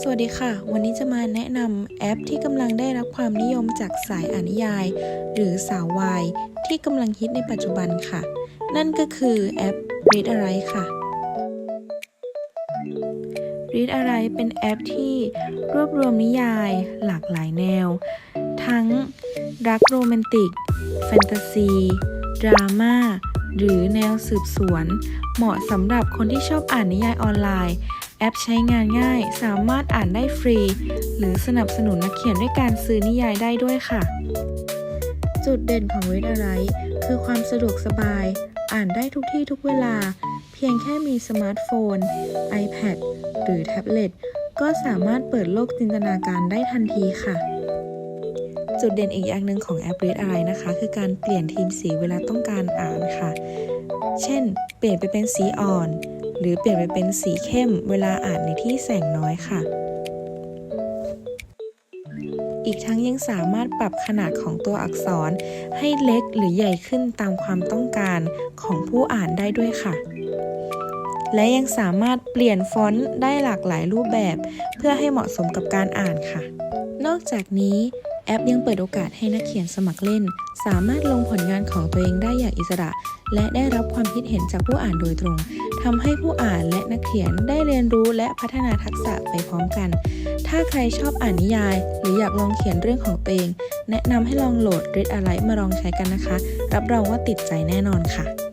สวัสดีค่ะ วันนี้จะมาแนะนำแอปที่กำลังได้รับความนิยมจากสายอ่านนิยาย หรือสาววายที่กำลังฮิตในปัจจุบันค่ะ นั่นก็คือแอป Read a r i ค่ะ Read a r i เป็นแอปที่รวบรวมนิยายหลากหลายแนว ทั้งรักโรแมนติก แฟนตาซี ดราม่า หรือแนวสืบสวน เหมาะสำหรับคนที่ชอบอ่านนิยายออนไลน์ แอปใช้งานง่าย สามารถอ่านได้ฟรี หรือสนับสนุนนักเขียนด้วยการซื้อนิยายได้ด้วยค่ะ จุดเด่นของ Read a r i คือความสะดวกสบาย อ่านได้ทุกที่ทุกเวลา เพียงแค่มีสมาร์ทโฟน iPad หรือแท็บเล็ตก็สามารถเปิดโลกจินตนาการได้ทันทีค่ะ จุดเด่นอีกอย่างหนึ่งของแอป Read อะไรนะคะ คือการเปลี่ยนทีมสีเวลาต้องการอ่านค่ะ เช่น เปลี่ยนไปเป็นสีอ่อน หรือเปลี่ยนไปเป็นสีเข้มเวลาอ่านในที่แสงน้อยค่ะ อีกทั้งยังสามารถปรับขนาดของตัวอักษร ให้เล็กหรือใหญ่ขึ้นตามความต้องการของผู้อ่านได้ด้วยค่ะ และยังสามารถเปลี่ยนฟอนต์ได้หลากหลายรูปแบบ เพื่อให้เหมาะสมกับการอ่านค่ะ นอกจากนี้แอปยังเปิดโอกาสให้นักเขียนสมัครเล่น สามารถลงผลงานของตัวเองได้อย่างอิสระ และได้รับความคิดเห็นจากผู้อ่านโดยตรง ทำให้ผู้อ่านและนักเขียนได้เรียนรู้และพัฒนาทักษะไปพร้อมกัน ถ้าใครชอบอ่านนิยาย หรืออยากลองเขียนเรื่องของตัวเอง แนะนำให้ลองโหลด Read a l i มาลองใช้กันนะคะ รับรองว่าติดใจแน่นอนค่ะ